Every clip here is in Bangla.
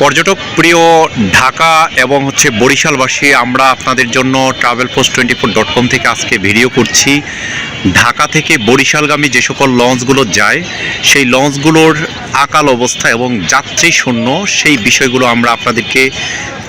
পর্যটক, প্রিয় ঢাকা এবং হচ্ছে বরিশালবাসী, আমরা আপনাদের জন্য travel post twenty four dot com থেকে আজকে ভিডিও করছি। ঢাকা থেকে বরিশালগামী যে সকল লঞ্চগুলো যায় সেই লঞ্চগুলোর আকাল অবস্থা এবং যাত্রী শূন্য সেই বিষয়গুলো আমরা আপনাদেরকে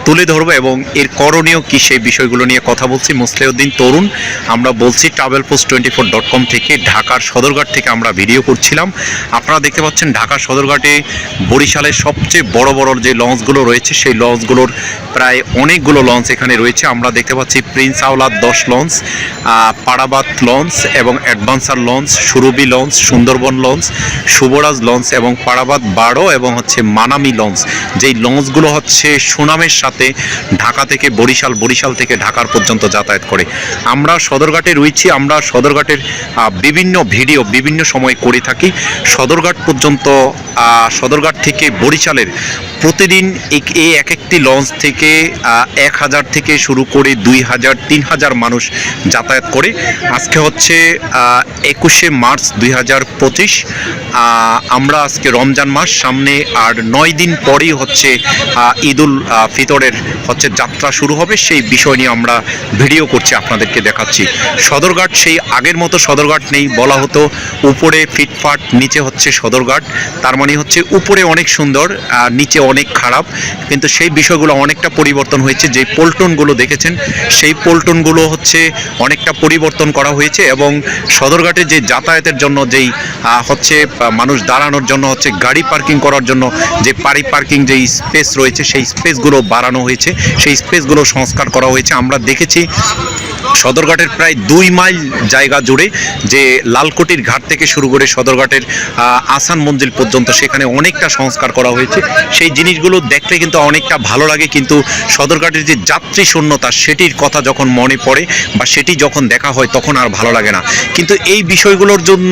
তুলে ধরবো এবং এর করণীয় কী সেই বিষয়গুলো নিয়ে কথা বলছি। মুসলিউদ্দিন তরুণ আমরা বলছি travel post twenty four dot com থেকে ঢাকার সদরঘাট থেকে আমরা ভিডিও করছিলাম। আপনারা দেখতে পাচ্ছেন ঢাকার সদরঘাটে বরিশালের সবচেয়ে বড় বড় যে লঞ্চগুলো রয়েছে সেই লঞ্চগুলোর প্রায় অনেকগুলো লঞ্চ এখানে রয়েছে। আমরা দেখতে পাচ্ছি প্রিন্স আওলাদ দশ লঞ্চ আহ, পারাবাত লঞ্চ এবং Advancer launch, Surabhi launch, Sundarban launch Shubhraj launch এবং পাড়াবাদ বারো এবং হচ্ছে মানামি লঞ্চ। যেই লঞ্চগুলো হচ্ছে সুনামের সাথে ঢাকা থেকে বরিশাল বরিশাল থেকে ঢাকার পর্যন্ত যাতায়াত করে। আমরা সদরঘাটে রয়েছি, আমরা সদরঘাটের বিভিন্ন ভিডিও বিভিন্ন সময় করে থাকি। সদরঘাট পর্যন্ত সদরঘাট থেকে বরিশালের প্রতিদিন এই এক একটি লঞ্চ থেকে এক হাজার থেকে শুরু করে দুই হাজার, তিন হাজার মানুষ যাতায়াত করে। আজকে হচ্ছে একুশে মার্চ দুই হাজার পঁচিশ আমরা আজকে রমজান মাস, সামনে আর নয় দিন পরেই হচ্ছে ঈদুল ফিতরের হচ্ছে যাত্রা শুরু হবে, সেই বিষয় নিয়ে আমরা ভিডিও করছি, আপনাদেরকে দেখাচ্ছি। সদরঘাট সেই আগের মতো সদরঘাট নেই, বলা হতো উপরে ফিটফাট, নিচে হচ্ছে সদরঘাট, তার মানে হচ্ছে উপরে অনেক সুন্দর নিচে অনেক খারাপ, কিন্তু সেই বিষয়গুলো অনেকটা পরিবর্তন হয়েছে, যে পল্টনগুলো দেখেছেন, সেই পল্টনগুলো হচ্ছে অনেকটা পরিবর্তন করা হয়েছে এবং সদরঘাটে যে যাতায়াতের জন্য, যেই হচ্ছে মানুষ দাঁড়ানোর জন্য, হচ্ছে গাড়ি পার্কিং করার জন্য যে পারি পার্কিং যে স্পেস রয়েছে, সেই স্পেসগুলো বাড়ানো হয়েছে। সেই স্পেসগুলো সংস্কার করা হয়েছে। আমরা দেখেছি সদরঘাটের প্রায় দুই মাইল জায়গা জুড়ে যে লালকুটির ঘাট থেকে শুরু করে সদরঘাটের আসান মঞ্জিল পর্যন্ত সেখানে অনেকটা সংস্কার করা হয়েছে। সেই জিনিসগুলো দেখতে কিন্তু অনেকটা ভালো লাগে, কিন্তু সদরঘাটের যে যাত্রী শূন্যতা সেটির কথা যখন মনে পড়ে বা সেটি যখন দেখা হয় তখন আর ভালো লাগে না। কিন্তু এই বিষয়গুলোর জন্য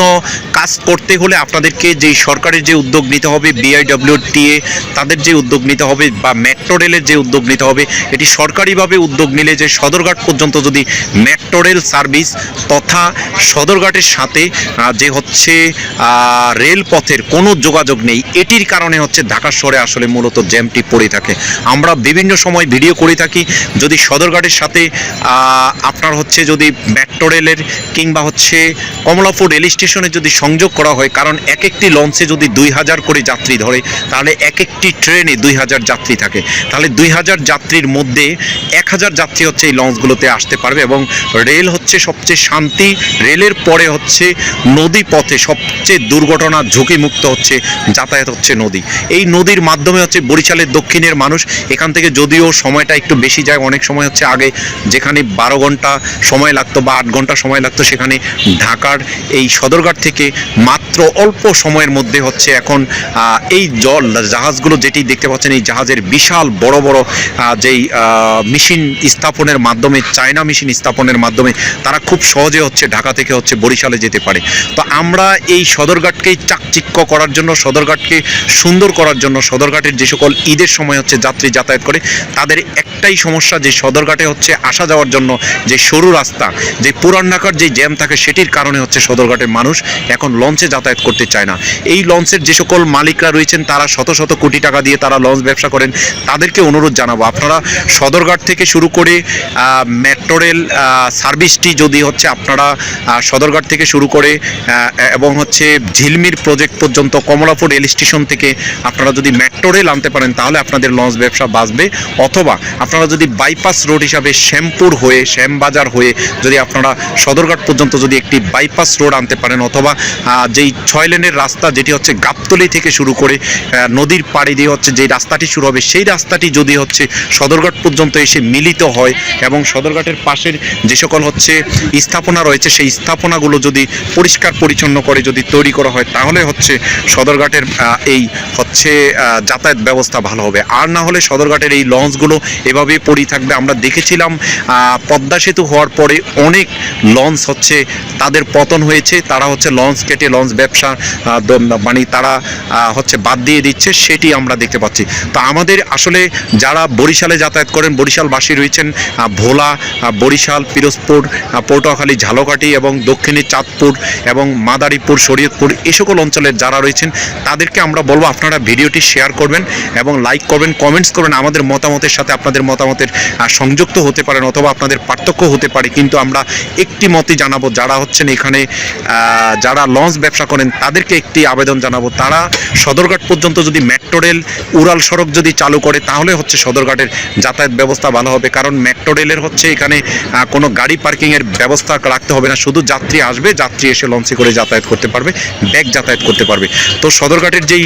কাজ করতে হলে আপনাদেরকে যে সরকারের যে উদ্যোগ নিতে হবে, বিআইডব্লিউটিএ তাদের যে উদ্যোগ নিতে হবে বা মেট্রো রেলের যে উদ্যোগ নিতে হবে, এটি সরকারিভাবে উদ্যোগ নিলে যে সদরঘাট পর্যন্ত যদি মেট্রো রেল সার্ভিস তথা সদরঘাটের সাথে যে হচ্ছে রেলপথের কোনো যোগাযোগ নেই, এটির কারণে হচ্ছে ঢাকা শহরে আসলে মূলত জ্যামটি পড়ে থাকে। আমরা বিভিন্ন সময় ভিডিও করে থাকি, যদি সদরঘাটের সাথে আপনার হচ্ছে যদি মেট্রো রেলের কিংবা হচ্ছে কমলাপুর রেল স্টেশনে যদি সংযোগ করা হয়, কারণ এক একটি লঞ্চে যদি দুই হাজার করে যাত্রী ধরে, তাহলে এক একটি ট্রেনে দুই হাজার যাত্রী থাকে। তাহলে দুই হাজার যাত্রীর মধ্যে এক হাজার যাত্রী হচ্ছে এই লঞ্চগুলোতে আসতে পারবে এবং রেল হচ্ছে সবচেয়ে শান্তি, রেলের পরে হচ্ছে নদী পথে সবচেয়ে দুর্ঘটনা, ঝুঁকিমুক্ত হচ্ছে, যাতায়াত হচ্ছে নদী। এই নদীর মাধ্যমে হচ্ছে বরিশালের দক্ষিণের মানুষ, এখান থেকে যদিও সময়টা একটু বেশি যায়, অনেক সময় হচ্ছে আগে যেখানে বারো ঘণ্টা সময় লাগতো বা আট ঘণ্টা সময় লাগতো, সেখানে ঢাকার এই সদরঘাট থেকে মাত্র অল্প সময়ের মধ্যে হচ্ছে এখন এই জল, জাহাজগুলো যেটি দেখতে পাচ্ছেন, এই জাহাজের বিশাল বড় বড় যেই মেশিন স্থাপনের মাধ্যমে, চায়না মেশিন স্থাপনের মাধ্যমে তারা খুব সহজে হচ্ছে ঢাকা থেকে হচ্ছে বরিশালে যেতে পারে। তো আমরা এই সদরঘাটকেই চাকচিক্য করার জন্য, সদরঘাটকে সুন্দর করার জন্য, সদরঘাটের যে সকল ঈদের সময় হচ্ছে যাত্রী যাতায়াত করে, তাদের একটাই সমস্যা যে সদরঘাটে হচ্ছে আসা যাওয়ার জন্য যে সরু রাস্তা, যে পুরান ঢাকার যে জ্যাম থাকে সেটির কারণে হচ্ছে সদরঘাটের মানুষ এখন লঞ্চে যাতায়াত করতে চায় না। এই লঞ্চের যে সকল মালিকরা রয়েছেন, তারা শত শত কোটি টাকা দিয়ে তারা লঞ্চ ব্যবসা করেন, তাদেরকে অনুরোধ জানাব। আপনারা সদরঘাট থেকে শুরু করে মেট্রো রেল সার্ভিসটি যদি হচ্ছে আপনারা সদরঘাট থেকে শুরু করে এবং হচ্ছে ঝিলমির প্রজেক্ট পর্যন্ত, কমলাপুর রেল স্টেশন থেকে আপনারা যদি মেট্রো রেল আনতে পারেন, তাহলে আপনাদের লঞ্চ ব্যবসা বাঁচবে। অথবা আপনারা যদি বাইপাস রোড হিসাবে শ্যামপুর হয়ে, শ্যামবাজার হয়ে যদি আপনারা সদরঘাট পর্যন্ত যদি একটি বাইপাস রোড আনতে পারেন, অথবা যেই ছয় লেনের রাস্তা যেটি হচ্ছে গাবতলি থেকে শুরু করে নদীর পাড়ে দিয়ে হচ্ছে যে রাস্তাটি শুরু হবে, সেই রাস্তাটি যদি হচ্ছে সদরঘাট পর্যন্ত এসে মিলিত হয়, এবং সদরঘাটের পাশের যে সকল হচ্ছে স্থাপনা রয়েছে, সেই স্থাপনাগুলো যদি পরিষ্কার পরিচ্ছন্ন করে যদি তৈরি করা হয়, তাহলে হচ্ছে সদরঘাটের এই হচ্ছে যাতায়াত ব্যবস্থা ভালো হবে। আর না হলে সদরঘাটের এই লঞ্চগুলো এভাবেই পড়েই থাকবে। আমরা দেখেছিলাম পদ্মা সেতু হওয়ার পরে অনেক লঞ্চ হচ্ছে তাদের পতন হয়েছে। তারা হচ্ছে লঞ্চ কেটে, লঞ্চ ব্যবসা মানে তারা হচ্ছে বাদ দিয়ে দিচ্ছে, সেটি আমরা দেখতে পাচ্ছি। তো আমাদের আসলে যারা বরিশালে যাতায়াত করেন, বরিশালবাসী রয়েছেন ভোলা বরিশাল বরিশাল, পিরোজপুর পটুয়াখালী, ঝালকাঠি এবং দক্ষিণে চাঁদপুর এবং মাদারীপুর, শরীয়তপুর এই সকল অঞ্চলের যারা রয়েছেন, তাদেরকে আমরা বলব আপনারা ভিডিওটি শেয়ার করবেন এবং লাইক করবেন, কমেন্টস করবেন। আমাদের মতামতের সাথে আপনাদের মতামতের সংযুক্ত হতে পারেন অথবা আপনাদের পার্থক্য হতে পারে। কিন্তু আমরা একটি মতই জানাব, যারা হচ্ছেন এখানে যারা লঞ্চ ব্যবসা করেন, তাদেরকে একটি আবেদন জানাব। তারা সদরঘাট পর্যন্ত যদি মেট্রো রেল, উড়াল সড়ক যদি চালু করে, তাহলে হচ্ছে সদরঘাটের যাতায়াত ব্যবস্থা ভালো হবে। কারণ মেট্রো রেলের হচ্ছে এখানে কোনো গাড়ি পার্কিংয়ের ব্যবস্থা রাখতে হবে না। শুধু যাত্রী আসবে, যাত্রী এসে লঞ্চে করে যাতায়াত করতে পারবে, ব্যাগ যাতায়াত করতে পারবে। তো সদরঘাটের যেই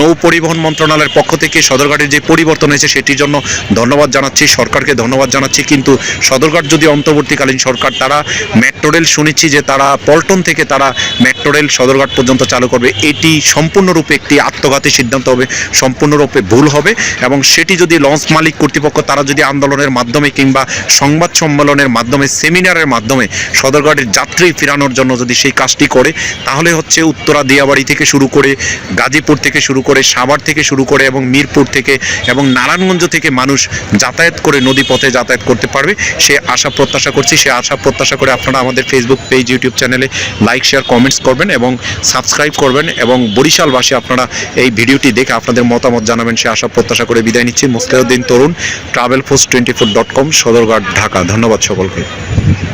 নৌ পরিবহন মন্ত্রণালয়ের পক্ষ থেকে সদরঘাটের যে পরিবর্তন হয়েছে, সেটির জন্য ধন্যবাদ জানাচ্ছি। সরকারকে ধন্যবাদ জানাচ্ছি। কিন্তু সদরঘাট যদি অন্তর্বর্তীকালীন সরকার, তারা মেট্রো রেল শুনেছি যে তারা পল্টন থেকে তারা মেট্রো রেল সদরঘাট পর্যন্ত চালু করবে। এটি সম্পূর্ণরূপে একটি আত্মঘাতী সিদ্ধান্ত হবে, সম্পূর্ণরূপে ভুল হবে এবং সেটি যদি লঞ্চ মালিক কর্তৃপক্ষ, তারা যদি আন্দোলনের মাধ্যমে কিংবা সংবাদ সম্মেলনের মাধ্যমে, সেমিনারের মাধ্যমে সদরঘাটের যাত্রী ফেরানোর জন্য যদি সেই কাজটি করে, তাহলে হচ্ছে উত্তরা দিয়াবাড়ি থেকে শুরু করে, গাজীপুর থেকে শুরু করে, সাভার থেকে শুরু করে এবং মিরপুর থেকে এবং নারায়ণগঞ্জ থেকে মানুষ যাতায়াত করে নদী পথে যাতায়াত করতে পারবে। সে আশা প্রত্যাশা করছি, সে আশা প্রত্যাশা করে আপনারা আমাদের ফেসবুক পেজ ইউটিউব চ্যানেলে লাইক শেয়ার কমেন্টস করবেন এবং সাবস্ক্রাইব করবেন এবং বরিশালবাসী আপনারা এই ভিডিওটি দেখে আপনাদের মতামত জানাবেন, সে আশা প্রত্যাশা করে বিদায় নিচ্ছি। Mustauddin Tarun travel post twenty four dot com Sadarghat, Dhaka. ধন্যবাদ সকলকে